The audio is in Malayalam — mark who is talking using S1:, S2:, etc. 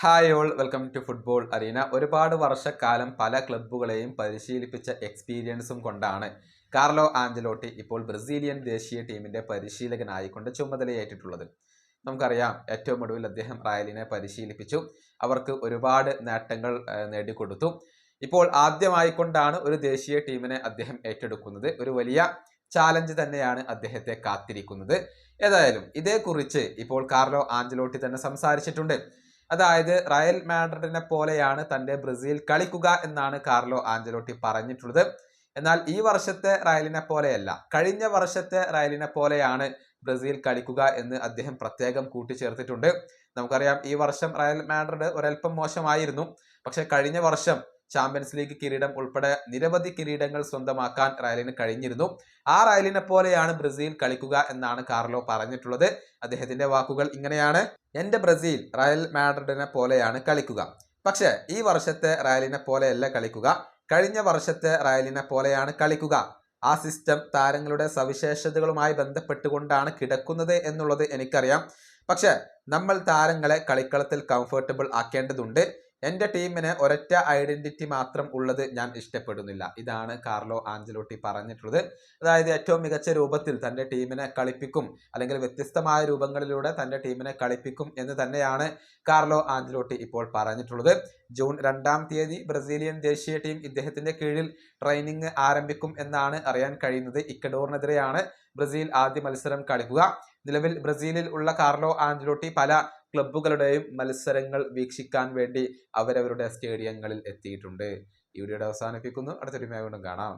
S1: Hi all welcome to football arena. ഒരുപാട് വർഷക്കാലം പല ക്ലബ്ബുകളെയും പരിശീലിപ്പിച്ച എക്സ്പീരിയൻസും കൊണ്ടാണ് കാർലോ ആഞ്ചലോട്ടി ഇപ്പോൾ ബ്രസീലിയൻ ദേശീയ ടീമിന്റെ പരിശീലകനായിക്കൊണ്ട് ചുമതലയേറ്റിട്ടുള്ളത്. നമുക്കറിയാം ഏറ്റവും ഒടുവിൽ അദ്ദേഹം റയലിനെ പരിശീലിപ്പിച്ചു. അവർക്ക് ഒരുപാട് നേട്ടങ്ങൾ നേടിക്കൊടുത്തു. ഇപ്പോൾ ആദ്യമായിക്കൊണ്ടാണ് ഒരു ദേശീയ ടീമിനെ അദ്ദേഹം ഏറ്റെടുക്കുന്നത്. ഒരു വലിയ ചാലഞ്ച് തന്നെയാണ് അദ്ദേഹത്തെ കാത്തിരിക്കുന്നത്. ഏതായാലും ഇതേക്കുറിച്ച് ഇപ്പോൾ കാർലോ ആഞ്ചലോട്ടി തന്നെ സംസാരിച്ചിട്ടുണ്ട്. അതായത് റയൽ മാഡ്രിഡിനെ പോലെയാണ് തന്റെ ബ്രസീൽ കളിക്കുക എന്നാണ് കാർലോ ആഞ്ചലോട്ടി പറഞ്ഞിട്ടുള്ളത്. എന്നാൽ ഈ വർഷത്തെ റയലിനെ പോലെയല്ല. കഴിഞ്ഞ വർഷത്തെ റയലിനെ പോലെയാണ് ബ്രസീൽ കളിക്കുക എന്ന് അദ്ദേഹം പ്രത്യേകം കൂട്ടിച്ചേർത്തിട്ടുണ്ട്. നമുക്കറിയാം ഈ വർഷം റയൽ മാഡ്രിഡ് ഒരൽപ്പം മോശമായിരുന്നു. പക്ഷെ കഴിഞ്ഞ വർഷം ചാമ്പ്യൻസ് ലീഗ് കിരീടം ഉൾപ്പെടെ നിരവധി കിരീടങ്ങൾ സ്വന്തമാക്കാൻ റയലിന് കഴിഞ്ഞിരുന്നു. ആ റയലിനെ പോലെയാണ് ബ്രസീൽ കളിക്കുക എന്നാണ് കാർലോ പറഞ്ഞിട്ടുള്ളത്. അദ്ദേഹത്തിന്റെ വാക്കുകൾ ഇങ്ങനെയാണ്. എന്റെ ബ്രസീൽ റയൽ മാഡ്രിഡിനെ പോലെയാണ് കളിക്കുക. പക്ഷേ ഈ വർഷത്തെ റയലിനെ പോലെയല്ല കളിക്കുക. കഴിഞ്ഞ വർഷത്തെ റയലിനെ പോലെയാണ് കളിക്കുക. ആ സിസ്റ്റം താരങ്ങളുടെ സവിശേഷതകളുമായി ബന്ധപ്പെട്ടുകൊണ്ടാണ് കിടക്കുന്നത് എന്നുള്ളത് എനിക്കറിയാം. പക്ഷേ നമ്മൾ താരങ്ങളെ കളിക്കളത്തിൽ കംഫർട്ടബിൾ ആക്കേണ്ടതുണ്ട്. എന്റെ ടീമിന് ഒരൊറ്റ ഐഡന്റിറ്റി മാത്രം ഉള്ളത് ഞാൻ ഇഷ്ടപ്പെടുന്നില്ല. ഇതാണ് കാർലോ ആഞ്ചലോട്ടി പറഞ്ഞിട്ടുള്ളത്. അതായത് ഏറ്റവും മികച്ച രൂപത്തിൽ തന്റെ ടീമിനെ കളിപ്പിക്കും അല്ലെങ്കിൽ വ്യത്യസ്തമായ രൂപങ്ങളിലൂടെ തന്റെ ടീമിനെ കളിപ്പിക്കും എന്ന് തന്നെയാണ് കാർലോ ആഞ്ചലോട്ടി ഇപ്പോൾ പറഞ്ഞിട്ടുള്ളത്. ജൂൺ രണ്ടാം തീയതി ബ്രസീലിയൻ ദേശീയ ടീം ഇദ്ദേഹത്തിന്റെ കീഴിൽ ട്രെയിനിങ് ആരംഭിക്കും എന്നാണ് അറിയാൻ കഴിയുന്നത്. ഇക്കഡോറിനെതിരെയാണ് ബ്രസീൽ ആദ്യ മത്സരം കളിക്കുക. നിലവിൽ ബ്രസീലിൽ ഉള്ള കാർലോ ആഞ്ചലോട്ടി പല ക്ലബ്ബുകളുടെയും മത്സരങ്ങൾ വീക്ഷിക്കാൻ വേണ്ടി അവരവരുടെ സ്റ്റേഡിയങ്ങളിൽ എത്തിയിട്ടുണ്ട്. ഈ വീഡിയോയുടെ അവസാനിപ്പിക്കുന്നു. അടുത്തൊരു വീണ്ടും കാണാം.